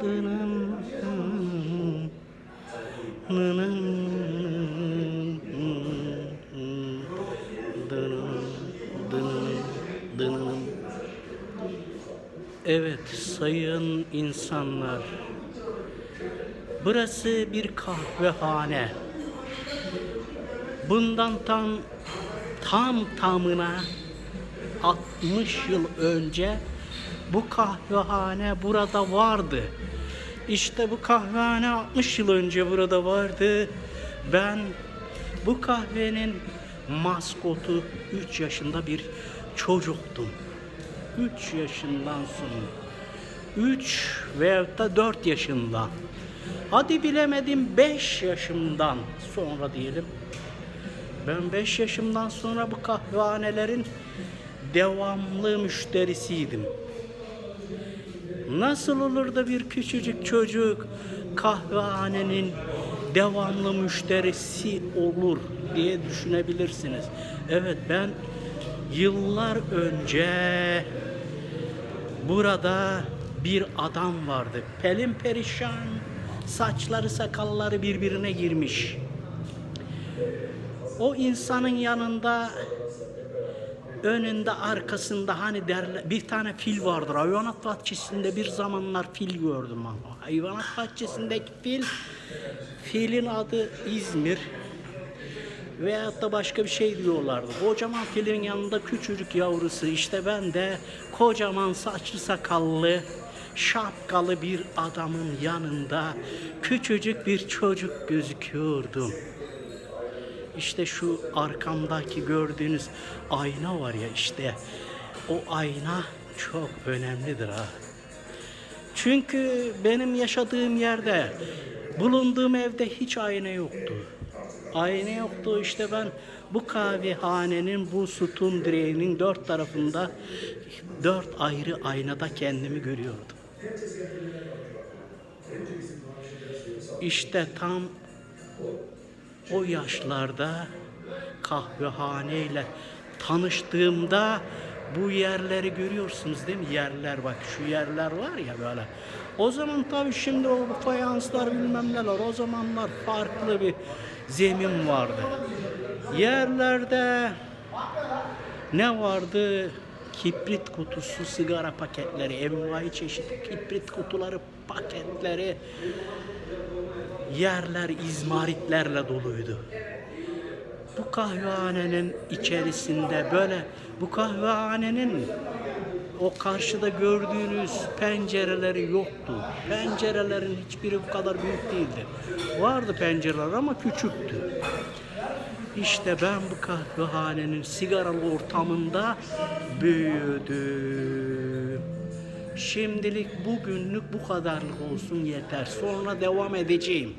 Evet sayın insanlar. Burası bir kahvehane. Bundan tam tam tamına 60 yıl önce bu kahvehane burada vardı. İşte bu kahvehane 60 yıl önce burada vardı. Ben bu kahvenin maskotu 3 yaşında bir çocuktum. 3 yaşından sonra. 3 veyahut da 4 yaşında. Hadi bilemedim 5 yaşımdan sonra diyelim. Ben 5 yaşımdan sonra bu kahvehanelerin devamlı müşterisiydim. Nasıl olur da bir küçücük çocuk kahvehanenin devamlı müşterisi olur diye düşünebilirsiniz. Evet ben yıllar önce burada bir adam vardı. Pelin perişan, saçları sakalları birbirine girmiş. O insanın yanında önünde arkasında hani derler bir tane fil vardır. Hayvanat bahçesinde bir zamanlar fil gördüm ben. Hayvanat bahçesindeki fil filin adı İzmir veyahut da başka bir şey diyorlardı. Kocaman filin yanında küçücük yavrusu işte ben de kocaman saçlı sakallı şapkalı bir adamın yanında küçücük bir çocuk gözüküyordum. İşte şu arkamdaki gördüğünüz ayna var ya işte o ayna çok önemlidir ha. Çünkü benim yaşadığım yerde bulunduğum evde hiç ayna yoktu. Ayna yoktu işte ben bu kahvehanenin bu sütun direğinin dört tarafında dört ayrı aynada kendimi görüyordum. İşte tam o yaşlarda kahvehaneyle tanıştığımda bu yerleri görüyorsunuz değil mi? Yerler bak şu yerler var ya böyle. O zaman tabii şimdi o fayanslar bilmem neler o zamanlar farklı bir zemin vardı. Yerlerde ne vardı? Kibrit kutusu, sigara paketleri, envai çeşit kibrit kutuları, paketleri, yerler izmaritlerle doluydu. Bu kahvehanenin içerisinde böyle bu kahvehanenin o karşıda gördüğünüz pencereleri yoktu. Pencerelerin hiçbiri bu kadar büyük değildi. Vardı pencereler ama küçüktü. İşte ben bu kahvehanenin sigaralı ortamında büyüdüm. Şimdilik bugünlük bu kadarlık olsun yeter. Sonra devam edeceğim.